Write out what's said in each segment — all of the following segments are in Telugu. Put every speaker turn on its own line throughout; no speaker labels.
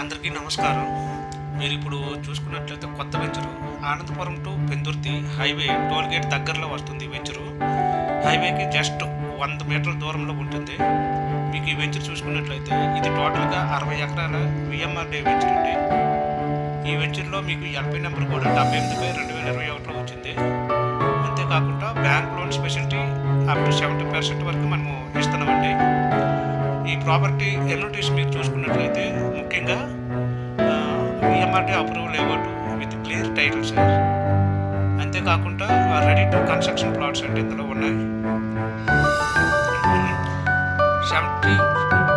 అందరికీ నమస్కారం. మీరు ఇప్పుడు చూసుకున్నట్లయితే కొత్త venture Anandapuram to Pendurthi highway toll gate దగ్గరలో వస్తుంది వెంచరు. హైవేకి జస్ట్ వంద మీటర్ల దూరంలో ఉంటుంది. మీకు ఈ వెంచర్ చూసుకున్నట్లయితే ఇది టోటల్గా అరవై ఎకరాల విఎంఆర్డే వెంచర్ అండి. ఈ వెంచర్లో మీకు ఎల్పీ నెంబర్ కూడా డెబ్బై ఎనిమిది బై రెండు వేల ఇరవై ఒకటిలో వచ్చింది. అంతేకాకుండా bank loan speciality up to seventy percent వరకు మనము ఇస్తున్నామండి. ఈ ప్రాపర్టీ ఎమ్యూనిటీస్ మీరు చూసుకున్నట్లయితే ముఖ్యంగా EMRT approval layout with clear title sir అంతేకాకుండా రెడీ టు కన్స్ట్రక్షన్ ప్లాట్స్ అంటే ఇందులో ఉన్నాయి. Seventy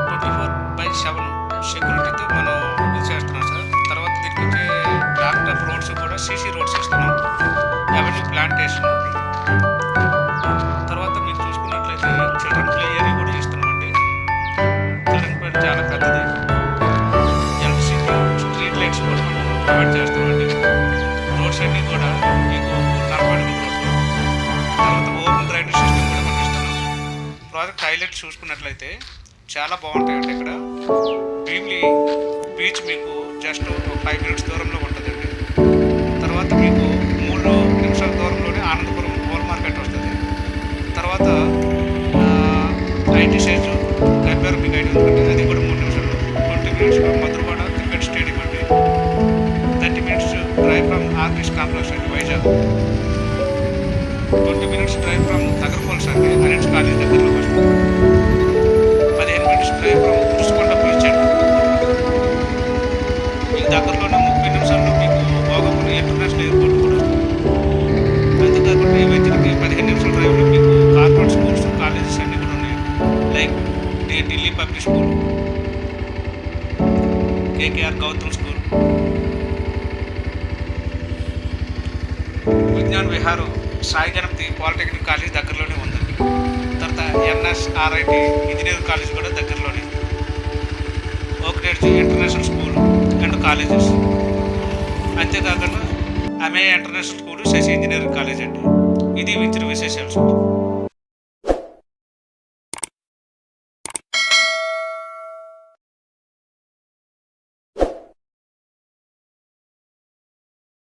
twenty four by seven సెక్యూరిటీతో మనం ఇది చేస్తున్నాం సార్ తర్వాత దీనికి వచ్చే ట్రాక్టర్ రోడ్స్ కూడా సీసీ రోడ్స్ ఇస్తున్నాం అవన్నీ ప్లాంటేషన్ చిల్డ్రన్ చాలా పెద్దది ఎలక్ట్రిసిటీ స్ట్రీట్ లైట్స్ కూడా మనం ప్రొవైడ్ చేస్తామండి. రోడ్స్ అన్నీ కూడా మీకు నడపడం తర్వాత ఓపెన్ డ్రైనేజ్ సిస్టమ్ కూడా మనం ఇస్తున్నాం ప్రాజెక్ట్ హైలైట్ చూసుకున్నట్లయితే చాలా బాగుంటాయండి ఇక్కడ. భీమ్లీ బీచ్ మీకు జస్ట్ ఒక ఫైవ్ మినిట్స్ దూరంలో ఉంటుందండి. తర్వాత మీకు మూడు నిమిషాల దూరంలోనే ఆనందపురం హోల్ మార్కెట్ వస్తుంది. తర్వాత ఐటీ సైజు లైబ్రరీ మీకు ఐటీ ఉంటుంది లొకేషన్ మధురవాడ క్రికెట్ స్టేడియం అండి. Thirty minutes drive from artist complex అండి Vizag. Twenty minutes drive from తగరపోల్స్ అండి అరెంజ్ కాలేజ్ దగ్గరలో వస్తుంది. పదిహేను మినిట్స్ డ్రైవ్ ఫ్రమ్ తురుసుకొండ బీచ్ అండి. మీకు దగ్గరలోనే ముప్పై నిమిషాల్లో మీకు భోగపూర్ ఇంటర్నేషనల్ ఎయిర్పోర్ట్ కూడా వస్తుంది. అంతేకాకుండా ఈ పదిహేను నిమిషాల డ్రైవ్లో మీకు కార్పొరేట్ స్కూల్స్ కాలేజెస్ అన్నీ కూడా ఉన్నాయి. Like Delhi public school. KKR Gautam school Vignan Vihar Sai Ganapathi polytechnic college దగ్గరలోనే ఉందండి తర్వాత ఎన్ఎస్ఆర్ఐటి ఇంజనీరింగ్ కాలేజ్ కూడా దగ్గరలోనే Oakridge international school and colleges అంతేకాకుండా అమే international school Sasi engineering college అండి. ఇది వించిన విశేషాలు.